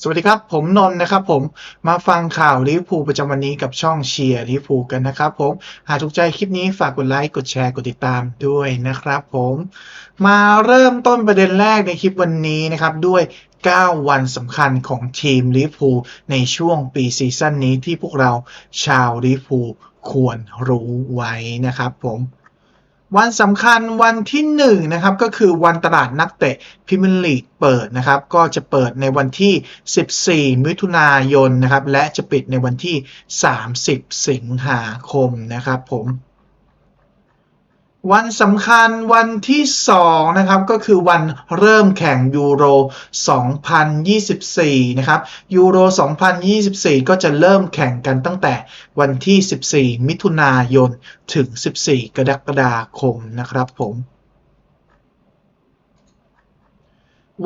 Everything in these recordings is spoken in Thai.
สวัสดีครับ ผมนนท์นะครับผมมาฟังข่าวลิเวอร์พูลประจำวันนี้กับช่องเชียร์ลิเวอร์พูลกันนะครับผมหากถูกใจคลิปนี้ฝากกดไลค์กดแชร์กดติดตามด้วยนะครับผมมาเริ่มต้นประเด็นแรกในคลิปวันนี้นะครับด้วย 9 วันสำคัญของทีมลิเวอร์พูลในช่วงปีซีซั่นนี้ที่พวกเราชาวลิเวอร์พูลควรรู้ไว้นะครับผม วันสำคัญวันที่1นงนะครับก็คือวันตลาดนักเตะพิมลีกเปิดนะครับ ก็จะเปิดในวันที่ 14 มิถุนายนนะครับ และจะปิดในวันที่ 30 สิงหาคมนะครับผม วันสำคัญวันที่ 2 นะครับ ก็คือวันเริ่มแข่งยูโร 2024 นะครับยูโร 2024 ก็จะเริ่มแข่งกันตั้งแต่วันที่ 14 มิถุนายน ถึง 14 กรกฎาคมนะครับผม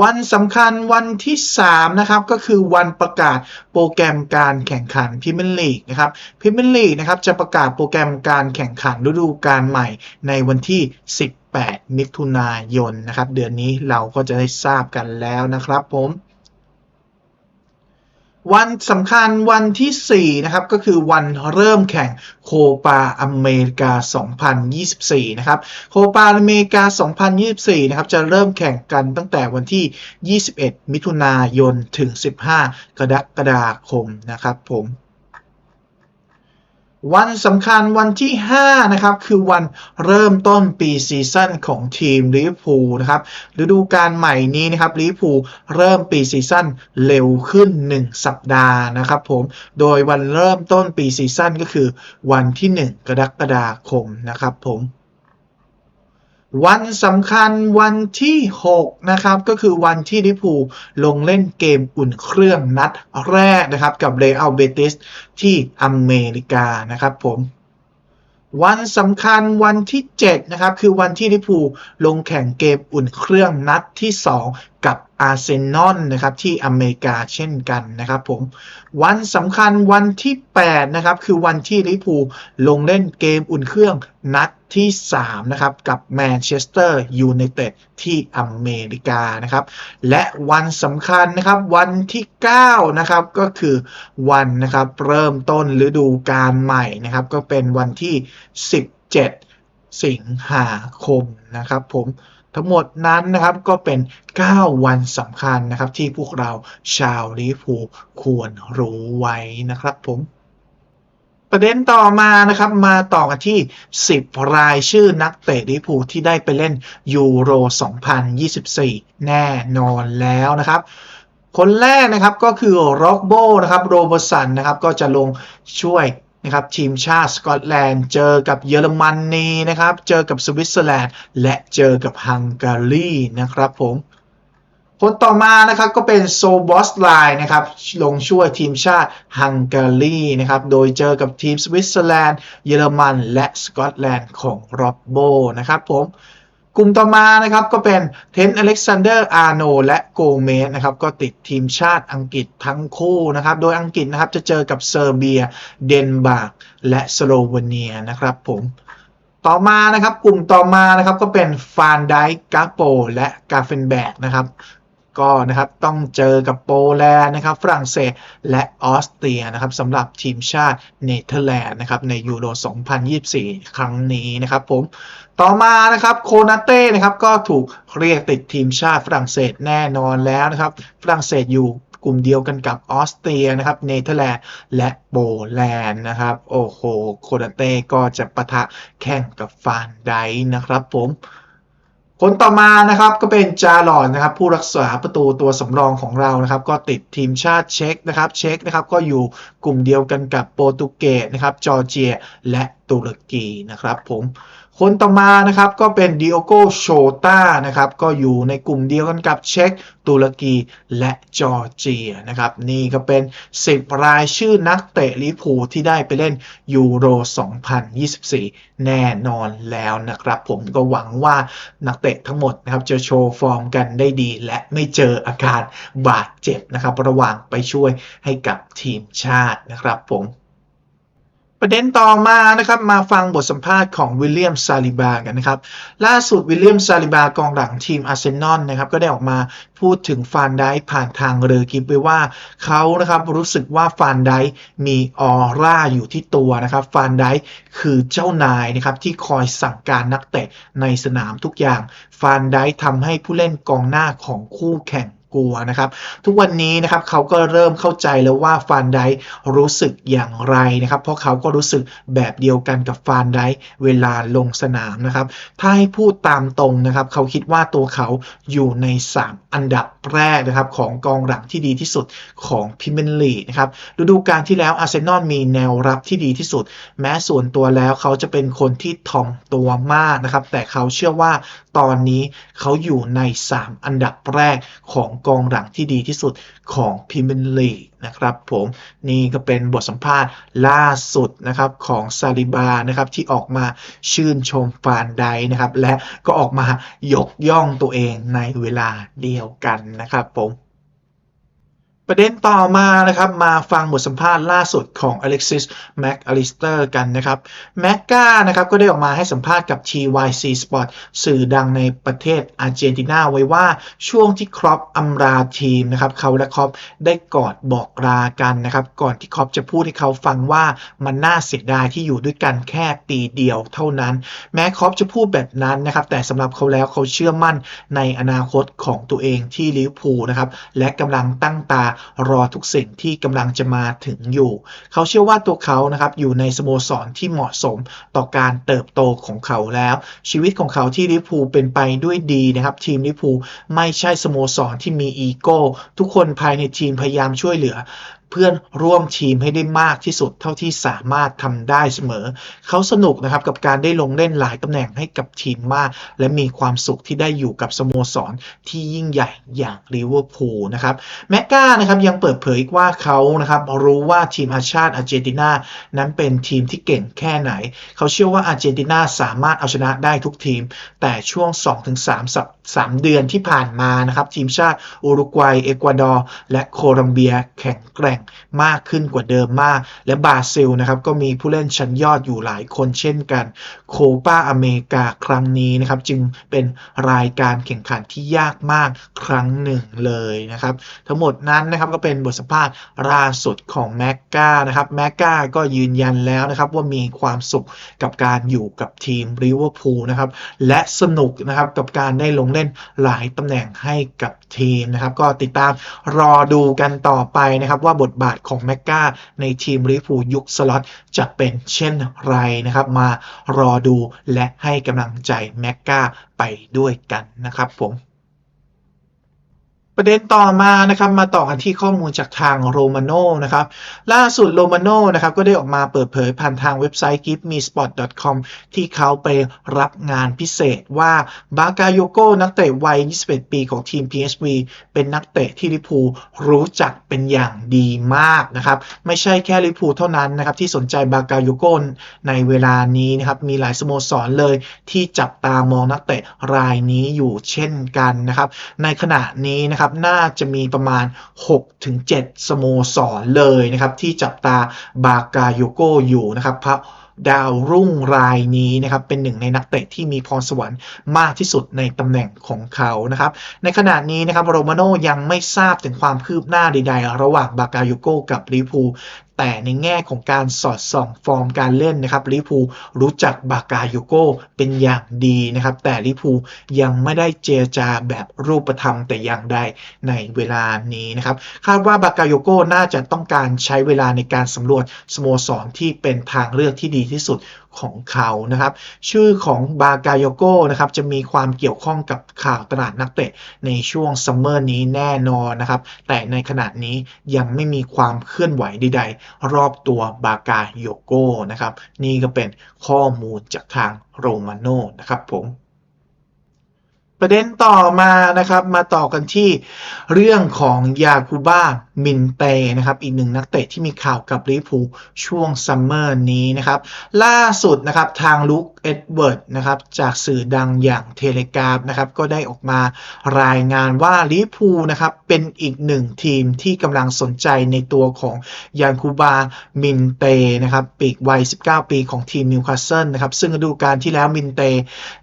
วันสำคัญวันที่ 3 นะครับ ก็คือวันประกาศโปรแกรมการแข่งขันพิมพ์ลีกนะครับพิมพ์ลีกนะครับจะประกาศโปรแกรมการแข่งขันฤดูกาลใหม่ในวันที่ 18 มิถุนายนนะครับ เดือนนี้เราก็จะได้ทราบกันแล้วนะครับผม วันสำคัญวันที่ 4 นะครับ ก็คือวันเริ่มแข่งโคปาอเมริกา 2024 นะครับ โคปาอเมริกา 2024 นะครับ จะเริ่มแข่งกันตั้งแต่วันที่ 21 มิถุนายน ถึง 15 กรกฎาคมนะครับผม วันสำคัญวันที่ 5 นะครับ คือวันเริ่มต้นปีซีซั่นของทีมลิเวอร์พูลนะครับฤดูกาลใหม่นี้นะครับลิเวอร์พูลเริ่มปีซีซั่นเร็วขึ้น 1 สัปดาห์นะครับผมโดยวันเริ่มต้นปีซีซั่นก็คือวันที่ 1 กรกฎาคมนะครับผม วันสำคัญวันที่ 6 นะครับ ก็คือวันที่ลิพูลงเล่นเกมอุ่นเครื่องนัดแรกนะครับ กับเรอัลเบติสที่อเมริกานะครับผมวันสำคัญวันที่ 7 นะครับ คือวันที่ลิพูลลงแข่งเกมอุ่นเครื่องนัดที่ 2กับอาร์เซนอลนะครับที่อเมริกาเช่นกันนะครับผมวันสำคัญวันที่ 8 นะครับ คือวันที่ลิเวอร์พูลลงเล่นเกมอุ่นเครื่องนัดที่ 3 นะครับ กับแมนเชสเตอร์ยูไนเต็ดที่อเมริกานะครับ และวันสำคัญนะครับวันที่ 9 นะครับ ก็คือวันนะครับ เริ่มต้นฤดูกาลใหม่นะครับ ก็เป็นวันที่ 17 สิงหาคมนะครับผม ทั้งหมดนั้นนะครับก็เป็น 9 วันสำคัญนะครับที่พวกเราชาวลิเวอร์พูควรรู้ไว้นะครับผมประเด็นต่อมานะครับมาต่อกันที่ 10 รายชื่อนักเตะลิเวอร์พูที่ได้ไปเล่นยูโร 2024 แน่นอนแล้วนะครับ คนแรกนะครับก็คือร็อกโบนะครับโรเบสันนะครับก็จะลงช่วย นะครับทีมชาติสกอตแลนด์เจอกับเยอรมนนีนะครับ เจอกับสวิตเซอร์แลนด์ และเจอกับฮังการีนะครับผมคนต่อมานะครับก็เป็นโซบอสไลน์นะครับลงช่วยทีมชาติฮังการีนะครับโดยเจอกับทีมสวิตเซอร์แลนด์ เยอรมัน และสกอตแลนด์ของโรบโบนะครับผม กลุ่มต่อมานะครับก็เป็นเทนอเล็กซานเดอร์อาร์โนและโกเมสนะครับก็ติดทีมชาติอังกฤษทั้งคู่นะครับ โดยอังกฤษนะครับจะเจอกับเซอร์เบีย เดนมาร์กและสโลวีเนียนะครับผมต่อมานะครับกลุ่มต่อมานะครับก็เป็นฟานไดกาโปและกาเฟนแบกนะครับ ก็นะครับต้องเจอกับโปแลนด์นะครับฝรั่งเศสและออสเตรียนะครับสำหรับทีมชาติเนเธอร์แลนด์นะครับในยูโร 2024 ครั้งนี้นะครับผมต่อมานะครับโคนาเต้นะครับก็ถูกเรียกติดทีมชาติฝรั่งเศสแน่นอนแล้วนะครับฝรั่งเศสอยู่กลุ่มเดียวกันกับออสเตรียนะครับเนเธอร์แลนด์และโปแลนด์นะครับโอ้โหโคนาเต้ก็จะปะทะแข่งกับฟานไดนะครับผม คนต่อมานะครับก็เป็นจาหลอนนะครับผู้รักษาประตูตัวสำรองของเรานะครับ ก็ติดทีมชาติเช็กนะครับเช็กนะครับก็อยู่กลุ่มเดียวกันกับโปรตุเกสนะครับจอร์เจีย และตุรกีนะครับผม คนต่อมานะครับก็เป็นดิโอโกโชตานะครับก็อยู่ในกลุ่มเดียวกันกับเช็กตุรกีและจอร์เจียนะครับนี่ก็เป็น 10 รายชื่อนักเตะลิพูที่ได้ไปเล่นยูโร 2024 แน่นอนแล้วนะครับผมก็หวังว่านักเตะทั้งหมดนะครับจะโชว์ฟอร์มกันได้ดี และไม่เจออาการบาดเจ็บนะครับระหว่างไปช่วยให้กับทีมชาตินะครับผม ประเด็นต่อมานะครับมาฟังบทสัมภาษณ์ของวิลเลียมซาลิบากันนะครับล่าสุดวิลเลียมซาลิบากองหลังทีมอาร์เซนอลนะครับก็ได้ออกมาพูดถึงฟานไดค์ผ่านทางเรือกิฟไว้ว่าเขานะครับรู้สึกว่าฟานไดมีออร่าอยู่ที่ตัวนะครับฟานไดค์คือเจ้านายนะครับที่คอยสั่งการนักเตะในสนามทุกอย่างฟานไดค์ทำให้ผู้เล่นกองหน้าของคู่แข่ง กลัวนะครับ ทุกวันนี้นะครับเขาก็เริ่มเข้าใจแล้วว่าฟานไดรู้สึกอย่างไรนะครับ เพราะเขาก็รู้สึกแบบเดียวกันกับฟานไดเวลาลงสนามนะครับ ถ้าให้พูดตามตรงนะครับ เขาคิดว่าตัวเขาอยู่ใน 3 อันดับแรกนะครับของกองหลังที่ดีที่สุดของพิมเมลีนะครับฤดูกาลที่แล้วอาร์เซนอลมีแนวรับที่ดีที่สุด แม้ส่วนตัวแล้วเขาจะเป็นคนที่ถ่อมตัวมากนะครับ แต่เขาเชื่อว่า ตอนนี้เขาอยู่ใน 3 อันดับแรกของกองหลังที่ดีที่สุดของพิมเมลีนะครับผมนี่ก็เป็นบทสัมภาษณ์ล่าสุดนะครับของซาลิบานะครับที่ออกมาชื่นชมฟานไดนะครับและก็ออกมายกย่องตัวเองในเวลาเดียวกันนะครับผม ประเด็นต่อมานะครับมาฟังบทสัมภาษณ์ล่าสุดของอเล็กซิสแม็กอลิสเตอร์กันนะครับแม็กกานะครับก็ได้ออกมาให้สัมภาษณ์กับ TYC Sport สื่อดังในประเทศอาร์เจนตินาไว้ว่าช่วงที่ครอปอำลาทีมนะครับเขาและครอปได้กอดบอกลากันนะครับก่อนที่ครอปจะพูดให้เขาฟังว่ามันน่าเสียดายที่อยู่ด้วยกันแค่ปีเดียวเท่านั้น แม้ครอปจะพูดแบบนั้นนะครับแต่สำหรับเขาแล้วเขาเชื่อมั่นในอนาคตของตัวเองที่ลิเวอร์พูลนะครับและกำลังตั้งตารอทุกสิ่งที่กำลังจะมาถึงอยู่ เขาเชื่อว่าตัวเขานะครับอยู่ในสโมสรที่เหมาะสมต่อการเติบโตของเขาแล้ว ชีวิตของเขาที่ลิพูเป็นไปด้วยดีนะครับ ทีมลิพูไม่ใช่สโมสรที่มีอีโก้ทุกคนภายในทีมพยายามช่วยเหลือ เพื่อนร่วมทีมให้ได้มากที่สุดเท่าที่สามารถทำได้เสมอ เขาสนุกนะครับกับการได้ลงเล่นหลายตำแหน่งให้กับทีมมาก และมีความสุขที่ได้อยู่กับสโมสรที่ยิ่งใหญ่อย่างลิเวอร์พูลนะครับแมกกานะครับยังเปิดเผยอีกว่าเขานะครับรู้ว่าทีมอาชาติอาร์เจนตินานั้นเป็นทีมที่เก่งแค่ไหน เขาเชื่อว่าอาร์เจนตินาสามารถเอาชนะได้ทุกทีม แต่ช่วง 2-3สัปสามเดือนที่ผ่านมานะครับทีมชาติอุรุกวัย เอกวาดอร์ และโคลัมเบียแข็งแกร่งมากขึ้นกว่าเดิมมาก และบราซิลนะครับก็มีผู้เล่นชั้นยอดอยู่หลายคนเช่นกัน โคปาอเมริกาครั้งนี้นะครับจึงเป็นรายการแข่งขันที่ยากมากครั้งหนึ่งเลยนะครับ ทั้งหมดนั้นนะครับก็เป็นบทสัมภาษณ์ล่าสุดของแม็กกานะครับแม็กกาก็ยืนยันแล้วนะครับว่ามีความสุขกับการอยู่กับทีมลิเวอร์พูลนะครับและสนุกนะครับกับการได้ลงเล่นหลายตำแหน่งให้กับทีมนะครับ ก็ติดตามรอดูกันต่อไปนะครับว่าบทบาทของแมกกาในทีมลิเวอร์พูลยุคสล็อตจะเป็นเช่นไรนะครับ มารอดูและให้กำลังใจแมกกาไปด้วยกันนะครับผม ประเด็นต่อมานะครับมาต่อกันที่ข้อมูลจากทางโรมาโนนะครับล่าสุดโรมาโนนะครับก็ได้ออกมาเปิดเผยผ่านทางเว็บไซต์ givemespot.com ที่เขาไปรับงานพิเศษว่าบากาโยโกนักเตะวัย 21 ปีของทีม PSV เป็นนักเตะที่ลิพูรู้จักเป็นอย่างดีมากนะครับไม่ใช่แค่ลิพูเท่านั้นนะครับที่สนใจบากาโยโกในเวลานี้นะครับมีหลายสโมสรเลยที่จับตามองนักเตะรายนี้อยู่เช่นกันนะครับในขณะนี้นะครับน่าจะมีประมาณ 6-7 สโมสรเลยนะครับ ที่จับตาบากาโยโกอยู่นะครับเพราะดาวรุ่งรายนี้นะครับเป็นหนึ่งในนักเตะที่มีพรสวรรค์มากที่สุดในตำแหน่งของเขานะครับ ในขณะนี้นะครับโรมาโนยังไม่ทราบถึงความคืบหน้าใดๆ ระหว่างบากาโยโกกับลิเวอร์พู แต่ในแง่ของการสอดส่องฟอร์มการเล่นนะครับลิพูรู้จักบากาโยโกเป็นอย่างดีนะครับ แต่ลิพูยังไม่ได้เจรจาแบบรูปธรรมแต่อย่างใดในเวลานี้นะครับ คาดว่าบากาโยโกน่าจะต้องการใช้เวลาในการสำรวจสโมสรที่เป็นทางเลือกที่ดีที่สุดของเขานะครับ ชื่อของบากาโยโกนะครับจะมีความเกี่ยวข้องกับข่าวตลาดนักเตะในช่วงซัมเมอร์นี้แน่นอนนะครับ แต่ในขณะนี้ยังไม่มีความเคลื่อนไหวใดๆ รอบตัวบากาโยโกนะครับ นี่ก็เป็นข้อมูลจากทางโรมาโนนะครับผม ประเด็นต่อมานะครับ มาต่อกันที่เรื่องของยาคูบ้ามินเตนะครับ อีกหนึ่งนักเตะที่มีข่าวกับลิเวอร์พูลช่วงซัมเมอร์นี้นะครับ ล่าสุดนะครับทางลูเอ็ดเวิร์ดนะครับจากสื่อดังอย่างเทเลกราฟนะครับก็ได้ออกมารายงานว่าลิพูนะครับเป็นอีกหนึ่งทีมที่กำลังสนใจในตัวของยานคูบามินเตนะครับปีกวัย 19 ปีของทีมนิวคาสเซิลนะครับซึ่งฤดูกาลที่แล้วมินเต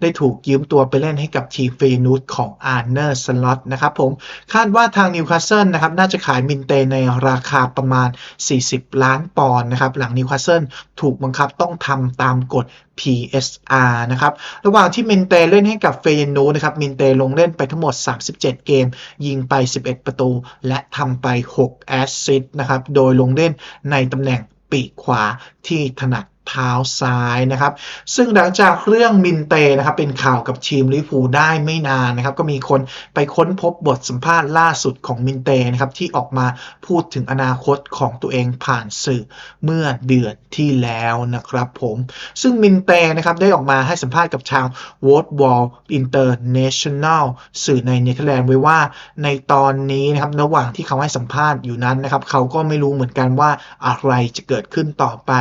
ได้ถูกยืมตัวไปเล่นให้กับทีมเฟยนูตของอาร์เนอร์สล็อตนะครับผมคาดว่าทางนิวคาสเซิลนะครับน่าจะขายมินเตในราคาประมาณ 40 ล้านปอนด์นะครับหลังนิวคาสเซิลถูกบังคับต้องทำตามกฎ SR นะครับ ระหว่างที่มินเตเล่นให้กับเฟยนูนะครับ มินเตลงเล่นไปทั้งหมด 37 เกม ยิงไป 11 ประตู และทำไป 6 แอสซิสต์นะครับ โดยลงเล่นในตำแหน่งปีกขวาที่ถนัด เท้าซ้ายนะครับ ซึ่งหลังจากเรื่องมินเตนะครับเป็นข่าวกับทีมลิเวอร์พูได้ไม่นานนะครับ ก็มีคนไปค้นพบบทสัมภาษณ์ล่าสุดของมินเตนะครับที่ออกมาพูดถึงอนาคตของตัวเองผ่านสื่อเมื่อเดือนที่แล้วนะครับผมซึ่งมินเตนะครับได้ออกมาให้สัมภาษณ์กับทาง world Wall International สื่อในเนเธอร์แลนด์ไว้ว่าในตอนนี้นะครับระหว่างที่เขาให้สัมภาษณ์อยู่นั้นนะครับเขาก็ไม่รู้เหมือนกันว่าอะไรจะเกิดขึ้นต่อไป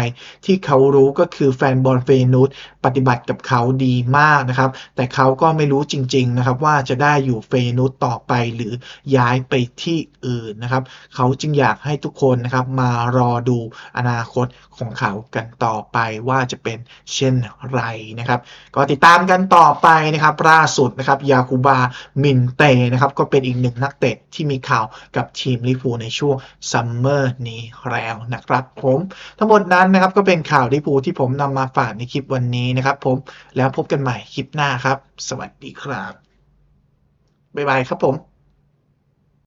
ที่เขารู้ก็คือแฟนบอลเฟยนูตปฏิบัติกับเขาดีมากนะครับ แต่เขาก็ไม่รู้จริง ๆ นะครับว่าจะได้อยู่เฟยนูตต่อไปหรือย้ายไปที่อื่นนะครับ เขาจึงอยากให้ทุกคนนะครับมารอดูอนาคตของเขากันต่อไปว่าจะเป็นเช่นไรนะครับ ก็ติดตามกันต่อไปนะครับล่าสุดนะครับยาคูบามินเตนะครับก็เป็นอีกหนึ่งนักเตะที่มีข่าวกับทีมลิเวอร์พูในช่วงซัมเมอร์นี้แล้วนะครับผมทั้งหมดนั้นนะครับก็เป็นข่าวลิเวอร์พูที่ผมนำมาฝากในคลิปวันนี้นะครับผมแล้วพบกันใหม่คลิปหน้าครับ สวัสดีครับบ๊ายบายครับผม